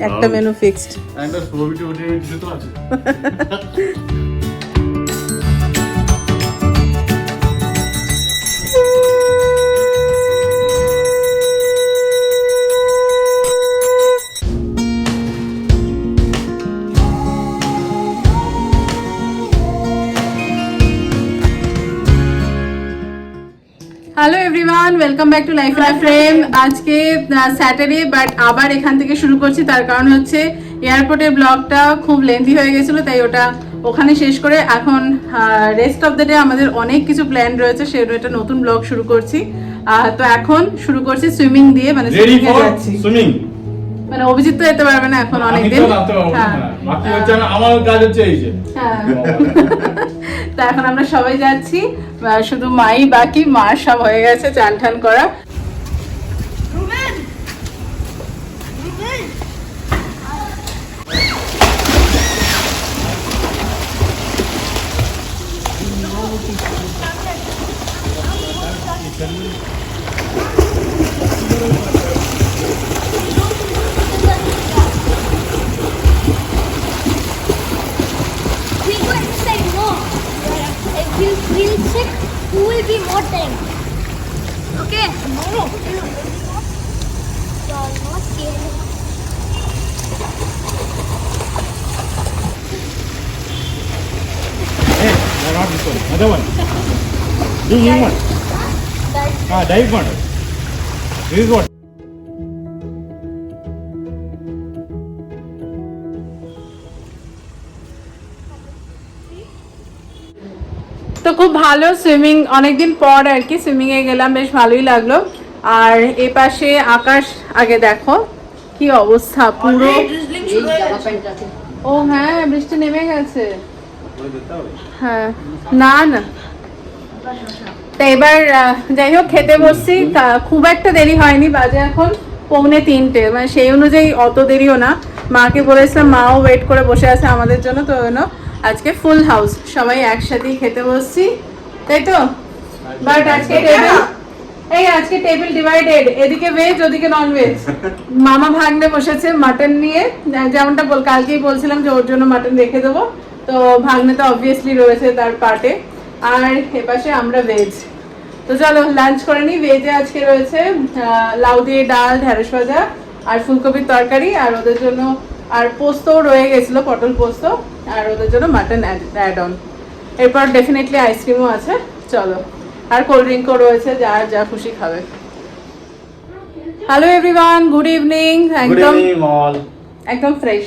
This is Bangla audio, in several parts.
একটা মেনু ফিক্সড একটা ছবি টবি তো আছে। Welcome back to life life frame আজকে স্যাটারডে বাট আবার এখান থেকে শুরু করছি। তার কারণ হচ্ছে এয়ারপোর্টের ব্লগটা খুব লেন্থি হয়ে গেছিল তাই ওটা ওখানে শেষ করে এখন রেস্ট অফ দ্য ডে আমাদের অনেক কিছু প্ল্যান রয়েছে সেজন্য একটা নতুন ব্লগ শুরু করছি। তো এখন শুরু করছি সুইমিং দিয়ে মানে swimming যাচ্ছি। সুইমিং মানে অভিজিৎ তো যেতে পারবে না এখন অনেকদিন। হ্যাঁ। আমার কাজ হচ্ছে এই যে। হ্যাঁ। তা এখন আমরা সবাই যাচ্ছি শুধু মাই বাকি, মা সব হয়ে গেছে চান টান করা। Do. Ah, dive one. This is what. তো খুব ভালো সুইমিং অনেকদিন পর আর কি সুইমিং এ গেলাম বেশ ভালোই লাগল আর এ পাশে আকাশ আগে দেখো কি অবস্থা পুরো ও হ্যাঁ বৃষ্টি নেমে গেছে হ্যাঁ না না তা এবার যাই হোক খেতে বসছি। তা- খুব একটা দেরি হয়নি বাজে এখন পৌনে তিনটে। মানে সেই অনুযায়ী অত দেরিও না। মাকে বলেছিলাম মাও ওয়েট করে বসে আছে আমাদের জন্য তো জন্য আজকে ফুল হাউস সবাই একসাথেই খেতে বসছি। তাই তো? বাট আজকে টেবিল এই আজকে টেবিল ডিভাইডেড এদিকে ভেজ ওদিকে নন ভেজ মামা ভাগ্নে বসেছে মাটন নিয়ে। যেমনটা বল কালকেই বলছিলাম যে ওর জন্য মাটন রেখে দেবো। তো ভাগ্নে তো অবভিয়াসলি রয়েছে তার পার্টে আর এপাশে আমরা ভেজ তো চলো লাঞ্চ করে নিই ভেজে আজকে রয়েছে লাউ দিয়ে ডাল ঢেঁড়স ভাজা আর ফুলকপির তরকারি। আর ওদের জন্য আর পোস্তও রয়ে গেছিল পটল পোস্ত। আর ওদের জন্য মাটন অ্যাড অন এরপর ডেফিনেটলি আইসক্রিমও আছে। চলো আর কোল্ড ড্রিঙ্কও রয়েছে যা যা খুশি খাবে। হ্যালো এভরিওয়ান গুড ইভিনিং একদম একদম ফ্রেশ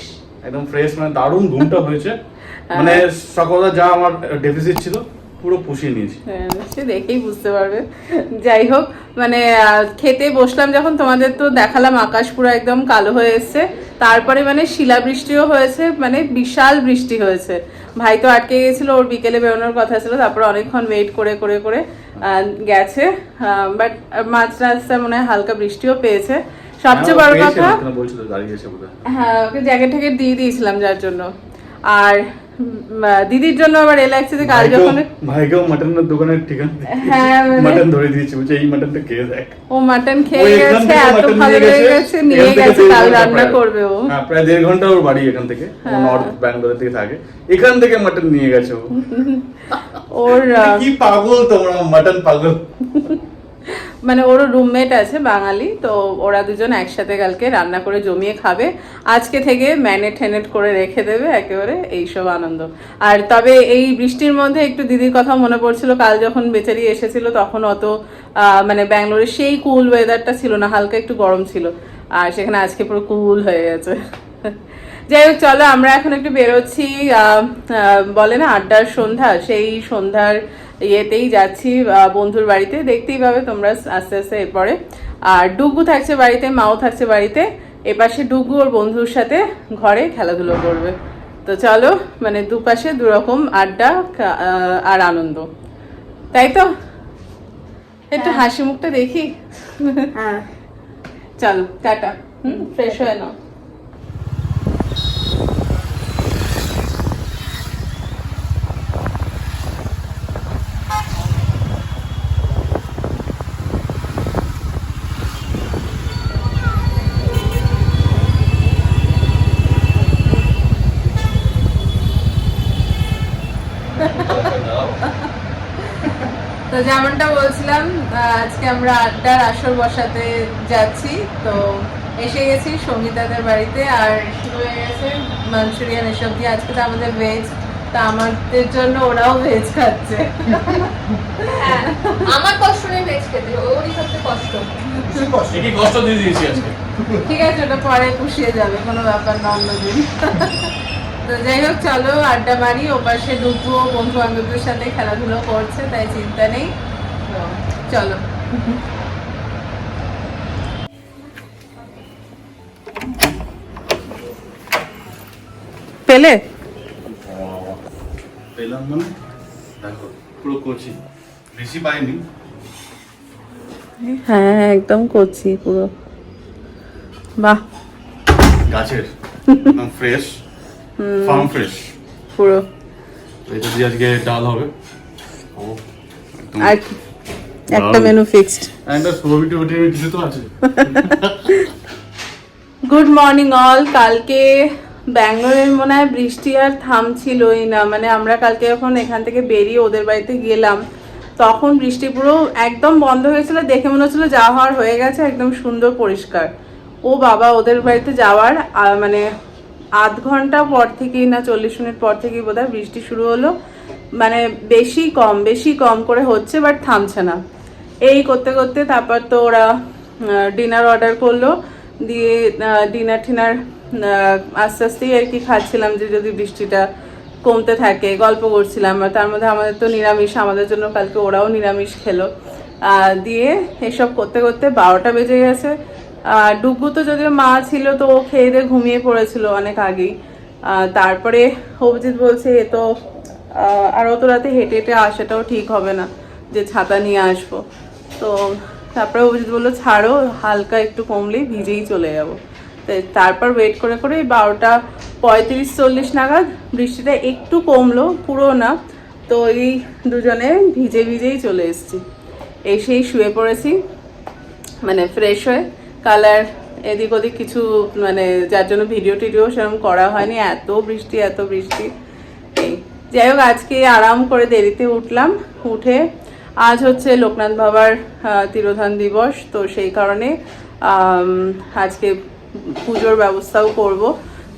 একদম ফ্রেশ মানে দারুণ ঘুমটা হয়েছে। মানে সকালবেলা যা আমার ডেফিসিট ছিল পুরো পুষিয়ে নিয়েছি। হ্যাঁ, সে দেখেই বুঝতে পারবে। যাই হোক মানে খেতে বসলাম যখন তোমাদের তো দেখালাম আকাশ পুরো একদম কালো হয়ে এসছে। তারপরে মানে শিলাবৃষ্টিও হয়েছে মানে বিশাল বৃষ্টি হয়েছে। ভাই তো আটকে গেছিল ওর বিকেলে বেরোনোর কথা ছিল তারপরে অনেকক্ষণ ওয়েট করে করে করে গেছে। বাট মাঝ রাস্তায় মনে হয় হালকা বৃষ্টিও পেয়েছে। সবচেয়ে বড় হ্যাঁ, কথা গেছে বোধহয়। হ্যাঁ ওকে জ্যাকেট ট্যাকেট দিয়ে দিয়েছিলাম যার জন্য। আর দিদির জন্য আবার এ লাগছে কাল যখন ভাইকেও মাটনের দোকানের ঠিকানা হ্যাঁ, মাটন ধরে দিয়েছি বলছে এই মাটনটা খেয়ে দেখ। ও মাটন খেয়ে গেছে থেকে এত ভালো লেগে গেছে, নিয়ে গেছে কাল রান্না করবে ও। হ্যাঁ প্রায় দেড় ঘণ্টা ওর বাড়ি এখান থেকে হ্যাঁ। নর্থ ব্যাঙ্গালোর থেকে থাকে। এখান থেকে মাটন নিয়ে গেছে ও। ওর কি পাগল তোমরা মাটন পাগল? মানে ওর রুমমেট আছে বাঙালি, তো ওরা দুজন একসাথে কালকে রান্না করে জমিয়ে খাবে। আজকে থেকে ম্যানেট হ্যানেট করে রেখে দেবে একেবারে, এইসব আনন্দ। আর তবে এই বৃষ্টির মধ্যে একটু দিদির কথা মনে পড়ছিল, কাল যখন বেচারি এসেছিল তখন অত মানে ব্যাঙ্গালোরে সেই কুল ওয়েদারটা ছিল না, হালকা একটু গরম ছিল। আর সেখানে আজকে পুরো কুল হয়ে গেছে। যাই হোক, চলো আমরা এখন একটু বেরোচ্ছি বলে না আড্ডার সন্ধ্যা, সেই সন্ধ্যার ইয়েতেই যাচ্ছি বন্ধুর বাড়িতে। দেখতেই পাবে তোমরা আস্তে আস্তে এরপরে। আর ডুগু থাকছে বাড়িতে মাও থাকছে বাড়িতে। এপাশে ডুগু ওর বন্ধুর সাথে ঘরে খেলাধুলো করবে। তো চলো মানে দুপাশে দুরকম আড্ডা আর আনন্দ। তাই তো? একটু হাসি মুখটা দেখি। হ্যাঁ। চলো টাটা। হুম ফ্রেশ হয়ে নাও। যেমনটা বলছিলাম আজকে আমরা আড্ডার আসর বসাতে যাচ্ছি। তো এসে গেছি সঙ্গীতাদের বাড়িতে আর শুরু হয়ে গেছে মাঞ্চুরিয়ান এসব দিয়ে আজকে তো আমাদের ভেজ তা আমাদের জন্য ওরাও ভেজ খাচ্ছে। হ্যাঁ আমার কষ্ট নেই ভেজ খেতে ওরই সবচেয়ে কষ্ট। কষ্ট দিয়ে দিয়েছি আজকে। ঠিক আছে ওটা পরে পুষিয়ে যাবে কোনো ব্যাপার না অন্যদিন। তো যাই হোক চলো আড্ডা মারি ওপাশে ডুবু বন্ধু বান্ধবদের সাথে খেলাধুলো করছে তাই চিন্তা নেই। চলো। পেলে? পেলাম মানে? দেখো পুরো কচি। বেশি পাইনি। হ্যাঁ একদম করছি পুরো। বাহ। গাছের ফ্রেশ ফার্ম ফ্রেশ পুরো। এটা দিয়ে আজকে ডাল হবে। ও আর একটা মেনু ফিক্সড একটা সুবিটি উঠে কিছু তো আছে। গুড মর্নিং অল কালকে ব্যাঙ্গালোরের মনে হয় বৃষ্টি আর থামছিলই না। মানে আমরা কালকে যখন এখান থেকে বেরিয়ে ওদের বাড়িতে গেলাম তখন বৃষ্টি পুরো একদম বন্ধ হয়েছিল। দেখে মনে হচ্ছিল যাওয়া হওয়ার হয়ে গেছে। একদম সুন্দর পরিষ্কার। ও বাবা ওদের বাড়িতে যাওয়ার মানে আধ ঘণ্টা পর থেকেই না, চল্লিশ মিনিট পর থেকেই বোধহয় বৃষ্টি শুরু হলো। মানে বেশি কম বেশি কম করে হচ্ছে, বাট থামছে না। এই করতে করতে তারপর তো ওরা ডিনার অর্ডার করল। দিয়ে ডিনার টিনার আস্তে আস্তেই আর কি খাচ্ছিলাম যে যদি বৃষ্টিটা কমতে থাকে। গল্প করছিলাম তার মধ্যে আমাদের তো নিরামিষ, আমাদের জন্য কালকে ওরাও নিরামিষ খেলো। দিয়ে এসব করতে করতে বারোটা বেজে গেছে। ডুগু তো যদিও মা ছিল, তো ও খেয়ে দিয়ে ঘুমিয়ে পড়েছিল অনেক আগেই। তারপরে অভিজিৎ বলছে, এ তো আর অত রাতে হেঁটে হেঁটে আসাটাও ঠিক হবে না, যে ছাতা নিয়ে আসব। তো তারপরে অভিজিৎ বলল, ছাড়ো, হালকা একটু কমলেই ভিজেই চলে যাব। তারপর ওয়েট করে করে বারোটা পঁয়ত্রিশ চল্লিশ নাগাদ বৃষ্টিটা একটু কমলো, পুরো না, তো এই দুজনে ভিজে ভিজেই চলে এসেছি। এসেই শুয়ে পড়েছি মানে ফ্রেশ হয়ে কালার, এদিক ওদিক কিছু মানে যার জন্য ভিডিও টিডিও সেরকম করা হয়নি, এত বৃষ্টি এত বৃষ্টি। এই, যাই হোক, আজকে আরাম করে দেরিতে উঠলাম, উঠে আজ হচ্ছে লোকনাথ বাবার তিরোধান দিবস, তো সেই কারণে আজকে পুজোর ব্যবস্থাও করব।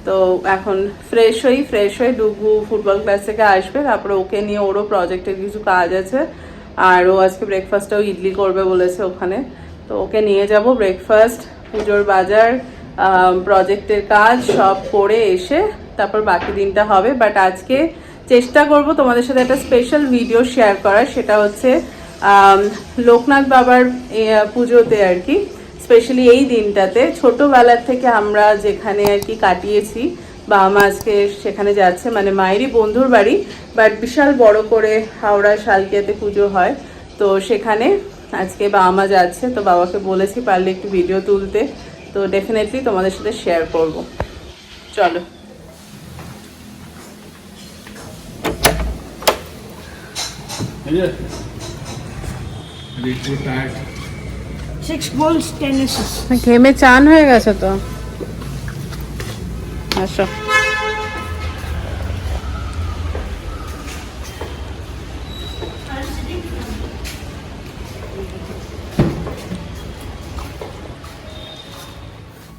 তো এখন ফ্রেশ হই ফ্রেশ হয়ে ডুগু ফুটবল ক্লাস থেকে আসবে, তারপরে ওকে নিয়ে ওরও প্রজেক্টের কিছু কাজ আছে, আর ও আজকে ব্রেকফাস্টটাও ইডলি করবে বলেছে ওখানে। তো ওকে নিয়ে যাব ব্রেকফাস্ট পুজোর বাজার প্রজেক্টের কাজ সব করে এসে তারপর বাকি দিনটা হবে। বাট আজকে চেষ্টা করব তোমাদের সাথে একটা স্পেশাল ভিডিও শেয়ার করার, সেটা হচ্ছে লোকনাথ বাবার পুজোতে আর কি স্পেশালি এই দিনটাতে ছোটোবেলার থেকে আমরা যেখানে আর কি কাটিয়েছি বাবা মা আজকে সেখানে যাচ্ছে মানে মায়েরই বন্ধুর বাড়ি বাট বিশাল বড় করে হাওড়া শালকিয়াতে পুজো হয়। তো সেখানে আজকে বাবা মা যাচ্ছে তো বাবাকে বলেছি পারলে একটু ভিডিও তুলতে। তো ডেফিনেটলি তোমাদের সাথে শেয়ার করব। চলো. ঘেমে চান হয়ে গেছে তো। আসো।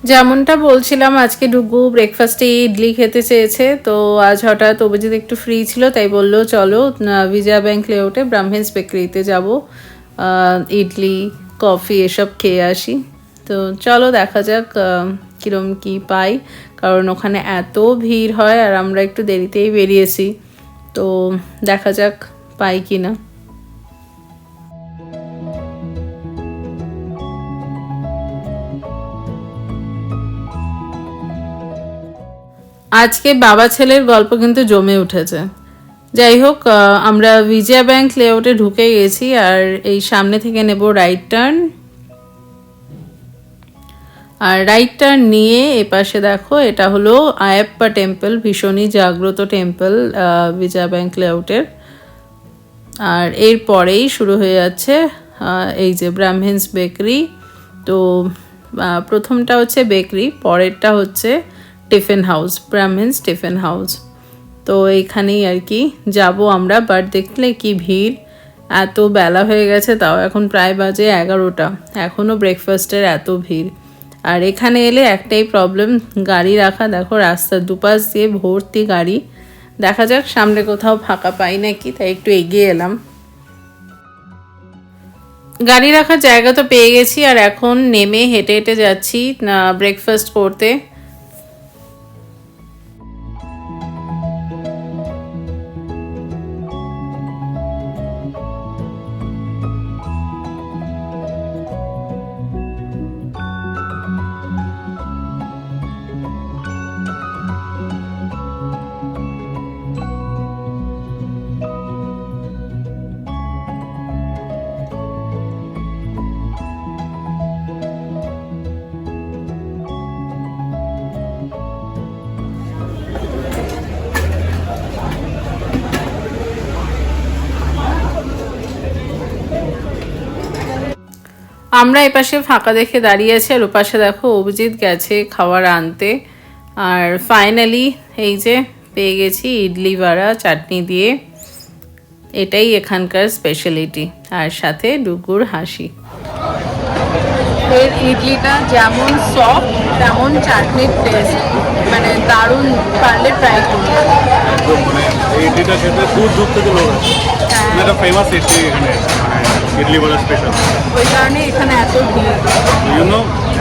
যেমনটা বলছিলাম আজকে ডুগু ব্রেকফাস্টে ইডলি খেতে চেয়েছে তো আজ হঠাৎ অভিজিৎ একটু ফ্রি ছিল তাই বলল চলো বিজয়া ব্যাংক লেআউটে ব্রাহ্মিন্স বেকারিতে যাব ইডলি কফি এসব খেয়ে আসি। তো চলো দেখা যাক আহ, কী পাই কারণ ওখানে এত ভিড় হয় আর আমরা একটু দেরিতেই বেরিয়েছি তো দেখা যাক পাই কি না আজকে বাবা ছেলের গল্প কিন্তু জমে উঠেছে। যাই হোক আমরা বিজয়া ব্যাংক লেআউটে ঢুকে গেছি আর এই সামনে থেকে নেব রাইট টার্ন আর রাইট টার্ন নিয়ে এপাশে দেখো, এটা হলো আয়াপ্পা টেম্পল ভীষণই জাগ্রত টেম্পল বিজয়া ব্যাংক লেআউটের আর এর পরেই শুরু হয়ে যাচ্ছে এই যে ব্রাহ্মিন্স বেকারি তো প্রথমটা হচ্ছে বেকারি পরেরটা হচ্ছে tiffin house brahmins tiffin house. তো এইখানেই আর কি, যাব আমরা বাট দেখলে কি ভিড়? এত বেলা হয়ে গেছে, তাও এখন প্রায় বাজে এগারোটা। এখনও ব্রেকফাস্টের এত ভিড়। আর এখানে এলে একটাই প্রবলেম গাড়ি রাখা। দেখো রাস্তার দুপাশ দিয়ে ভর্তি গাড়ি। দেখা যাক, সামনে কোথাও ফাঁকা পাই নাকি, তাই একটু এগিয়ে এলাম। গাড়ি রাখার জায়গা তো পেয়ে গেছি, আর এখন নেমে হেঁটে হেঁটে যাচ্ছি ব্রেকফাস্ট করতে। আমরা এপাশে ফাঁকা দেখে দাঁড়িয়ে আছি আর ওপাশে দেখো অভিজিৎ গেছে খাবার আনতে। আর ফাইনালি এই যে পেয়ে গেছি ইডলি ভাড়া চাটনি দিয়ে। এটাই এখানকার স্পেশালিটি আর সাথে ডুগুর হাসি। এর ইডলিটা যেমন সফট তেমন চাটনির টেস্ট মানে দারুণ পারলে ট্রাই করুন। মানে এই ইডলিটা খেতে দূর দূর থেকে লোক আছে মানে এটা ফেমাস ইডলি এখানে। ইডলি বলা স্পেশাল ওই কারণে এখানে এত ভিড়। জন্য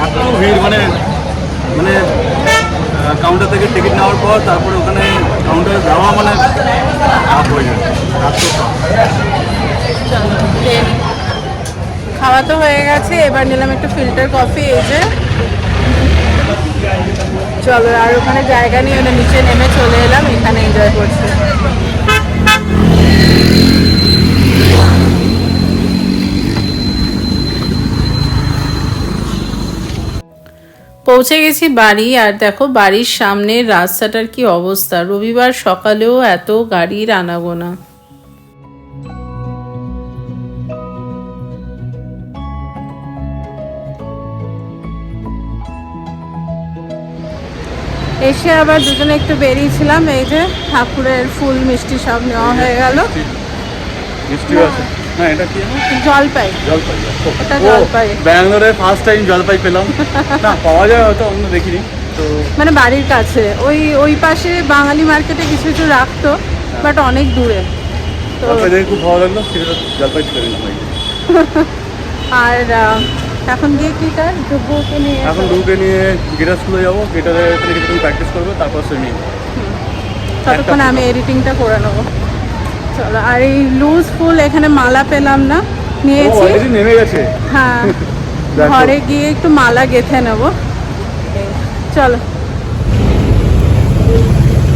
এত ভিড় মানে মানে কাউন্টার থেকে টিকিট নেওয়ার পর তারপরে ওখানে কাউন্টারে যাওয়া মানে চাপ হয়ে যায়। খাওয়া তো হয়ে গেছে এবার নিলাম একটু ফিল্টার কফি এই যে। চলো আর ওখানে জায়গা নিয়ে ওটা নিচে নেমে চলে এলাম এখানে এনজয় করছি। পৌঁছে গেছি বাড়ি আর দেখো বাড়ির সামনের রাস্তাটার কি অবস্থা। রবিবার সকালেও এত গাড়ির আনাগোনা। এসে আবার দুজনে একটু বেরিয়েছিলাম এই যে ঠাকুরের ফুল মিষ্টি সব নেওয়া হয়ে গেল। মিষ্টি আছে। হ্যাঁ এটা কি? জলপাই। জলপাই জলপাই। ব্যাঙ্গালোরে ফার্স্ট টাইম জলপাই পেলাম। না পাওয়া যায় হয়তো দেখিনি। তো মানে বাড়ির কাছে। ওই ওই পাশে বাঙালি মার্কেটে কিছু কিছু রাখতো বাট অনেক দূরে। তো খুব ভালো লাগল জলপাই তুলে নিলাম। আর এখন গিয়ে কি কাজ? ডুবুকে নিয়ে? এখন ডুবে নিয়ে গিটার স্কুলে যাব গিটারে কিছুক্ষণ প্র্যাকটিস করব তারপর সুইমিং ততক্ষণ আমি এডিটিংটা করে নেব। চলো আর এই লুজ ফুল এখানে মালা পেলাম না নিয়েছি। নেমে গেছে। হ্যাঁ ঘরে গিয়ে একটু মালা গেঁথে নেব। চলো।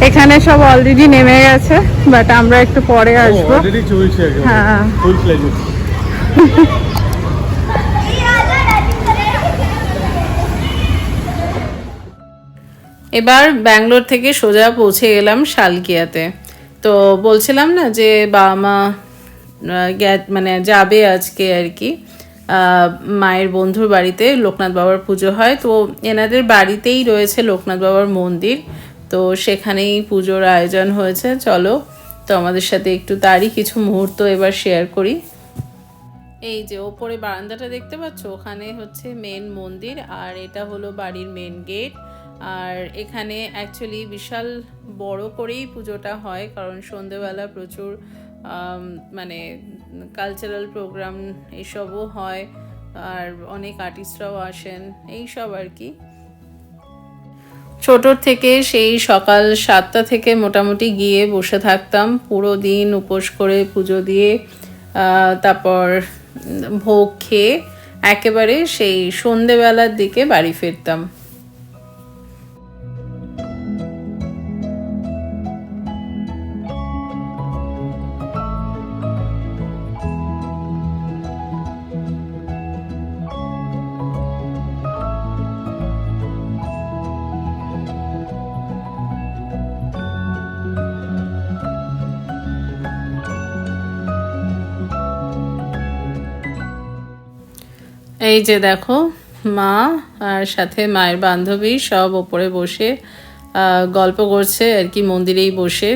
এখানে সব অলরেডি নেমে গেছে বাট আমরা একটু পরে আসব। হ্যাঁ। এবার ব্যাঙ্গালোর থেকে সোজা পৌঁছে গেলাম শালকিয়াতে। তো বলছিলাম না যে বাবা মা মানে যাবে আজকে আর কি। মায়ের বন্ধুর বাড়িতে লোকনাথ বাবার পুজো হয়। তো এনাদের বাড়িতেই রয়েছে লোকনাথ বাবার মন্দির। তো সেখানেই পুজোর আয়োজন হয়েছে। চলো, তো আমাদের সাথে একটু তারই কিছু মুহূর্ত এবার শেয়ার করি। এই যে ওপরে বারান্দাটা দেখতে পাচ্ছ? ওখানে হচ্ছে মেন মন্দির আর এটা হলো বাড়ির মেন গেট আর এখানে অ্যাকচুয়ালি বিশাল বড় করেই পুজোটা হয়, কারণ সন্ধেবেলা প্রচুর মানে কালচারাল প্রোগ্রাম এসবও হয়, আর অনেক আর্টিস্টরাও আসেন এইসব আর কি। ছোটোর থেকে সেই সকাল সাতটা থেকে মোটামুটি গিয়ে বসে থাকতাম, পুরো দিন উপোস করে পুজো দিয়ে তারপর ভোগ খেয়ে একেবারে সেই সন্ধেবেলার দিকে বাড়ি ফিরতাম। এই যে দেখো, মা আর সাথে মায়ের বান্ধবী সব ওপরে বসে গল্প করছে আর কি, মন্দিরেই বসে।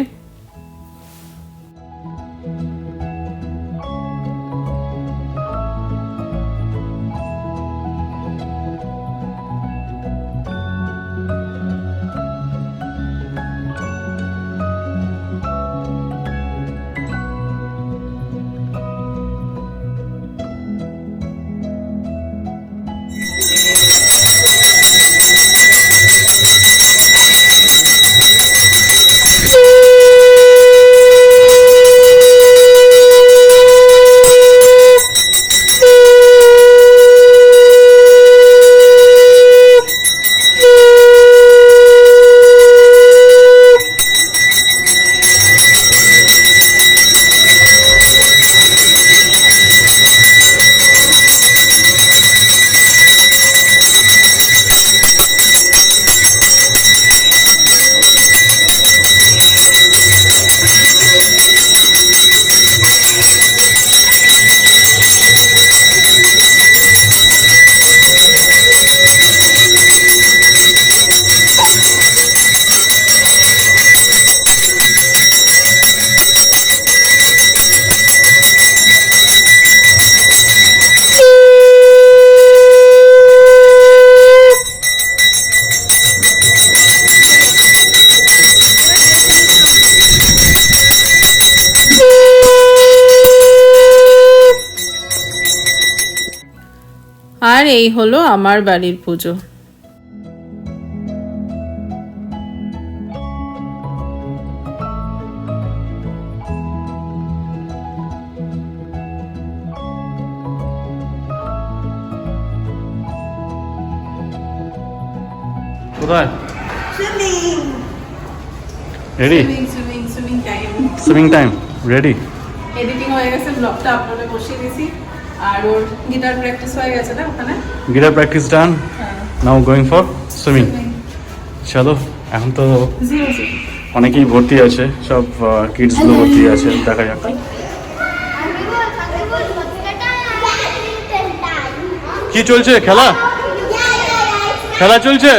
আর এই হলো আমার বাড়ির পুজো। কোথায়? Ready swimming swimming time swimming time ready editing হয়ে গেছে ব্লগটা আপলোডে বসিয়ে দিয়েছি। আর ওর গিটার প্র্যাকটিস হয়ে গেছে না ওখানে? Guitar practice done now going for swimming চলো এখন তো অনেকেই ভর্তি আছে সব কিডসগুলো ভর্তি আছে দেখা যাক। কি চলছে খেলা? খেলা চলছে?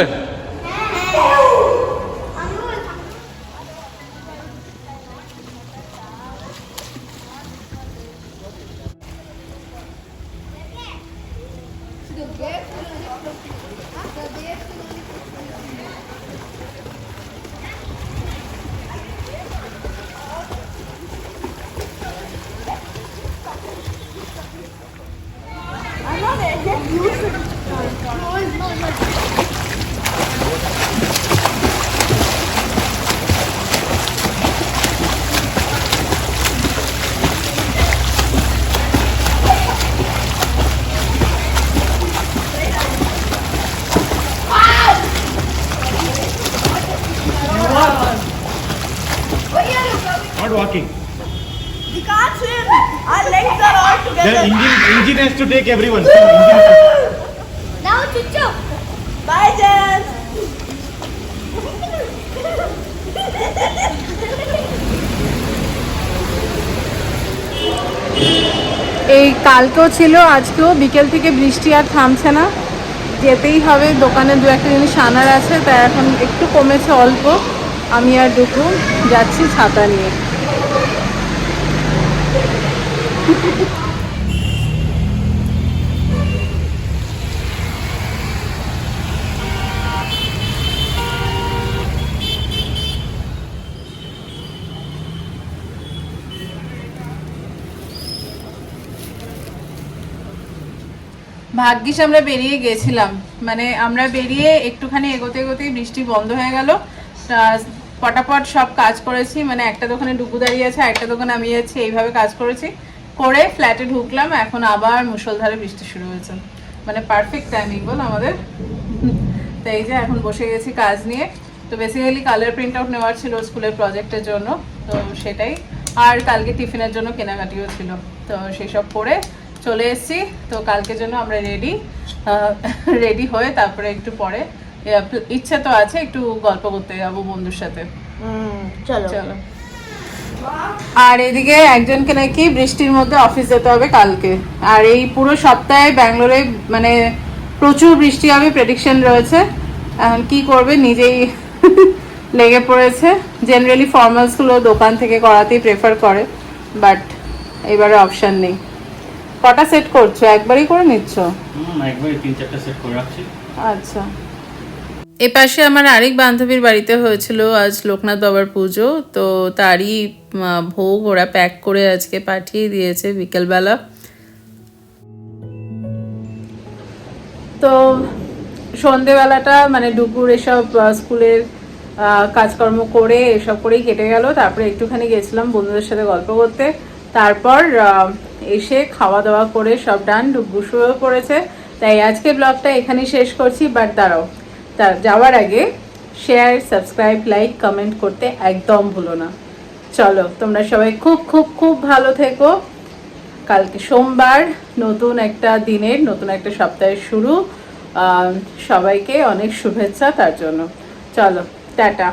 Engine to take everyone. Now, Chuchu. Bye, Jen. এই কালকেও ছিল আজকেও বিকেল থেকে বৃষ্টি আর থামছে না যেতেই হবে দোকানে দু একটা জিনিস আনার আছে তাই এখন একটু কমেছে অল্প আমি আর দুটো যাচ্ছি ছাতা নিয়ে ভাগ্যিস আমরা বেরিয়ে গেছিলাম। মানে আমরা বেরিয়ে একটুখানি এগোতে এগোতেই বৃষ্টি বন্ধ হয়ে গেল। পটাপট সব কাজ করেছি। মানে একটা দোকানে ডুবু দাঁড়িয়ে আছে একটা দোকানে আমি যাচ্ছি এইভাবে কাজ করেছি। করে ফ্ল্যাটে ঢুকলাম, এখন আবার মুষলধারে বৃষ্টি শুরু হয়েছে। মানে পারফেক্ট টাইমিং বল আমাদের। তো এই যে এখন বসে গেছি কাজ নিয়ে। তো বেসিক্যালি কালার প্রিন্ট আউট নেওয়ার ছিল স্কুলের প্রজেক্টের জন্য। তো সেটাই। আর কালকে টিফিনের জন্য কেনাকাটিও ছিল। তো সেই সব করে চলে এসেছি। তো কালকের জন্য আমরা রেডি রেডি হয়ে তারপরে একটু পরে ইচ্ছে তো আছে একটু গল্প করতে যাব বন্ধুর সাথে। চলো। চলো। আর এদিকে একজনকে নাকি বৃষ্টির মধ্যে অফিস যেতে হবে কালকে। আর এই পুরো সপ্তাহে ব্যাঙ্গালোরে মানে প্রচুর বৃষ্টি হবে প্রেডিকশন রয়েছে। এখন কি করবে নিজেই লেগে পড়েছে। জেনারেলি ফর্মালসগুলো দোকান থেকে করাতেই প্রেফার করে বাট এবারে অপশন নেই। কটা সেট করছ? একবারই করে নিচ্ছ? একবারে তিন চারটা সেট করে রাখছি। আচ্ছা। এ পাশে আমার আরেক বান্ধবীর বাড়িতে হয়েছিল আজ লোকনাথ বাবার পুজো তো তারই ভোগ ওরা প্যাক করে আজকে পাঠিয়ে দিয়েছে বিকেলবেলা। তো সন্ধেবেলাটা মানে দুপুর এসব স্কুলের কাজকর্ম করে এসব করেই কেটে গেল। তারপরে একটুখানি গেছিলাম বন্ধুদের সাথে গল্প করতে। তারপর এসে খাওয়া দাওয়া করে সব ডান ডুবু শুয়েও পড়েছে তাই আজকে ব্লগটা এখানেই শেষ করছি, বাট দাঁড়াও। তা যাওয়ার আগে শেয়ার সাবস্ক্রাইব লাইক কমেন্ট করতে একদম ভুলো না। চলো, তোমরা সবাই খুব খুব খুব ভালো থেকো। কালকে সোমবার নতুন একটা দিনের, নতুন একটা সপ্তাহের শুরু। সবাইকে অনেক শুভেচ্ছা তার জন্য। চলো, টাটা।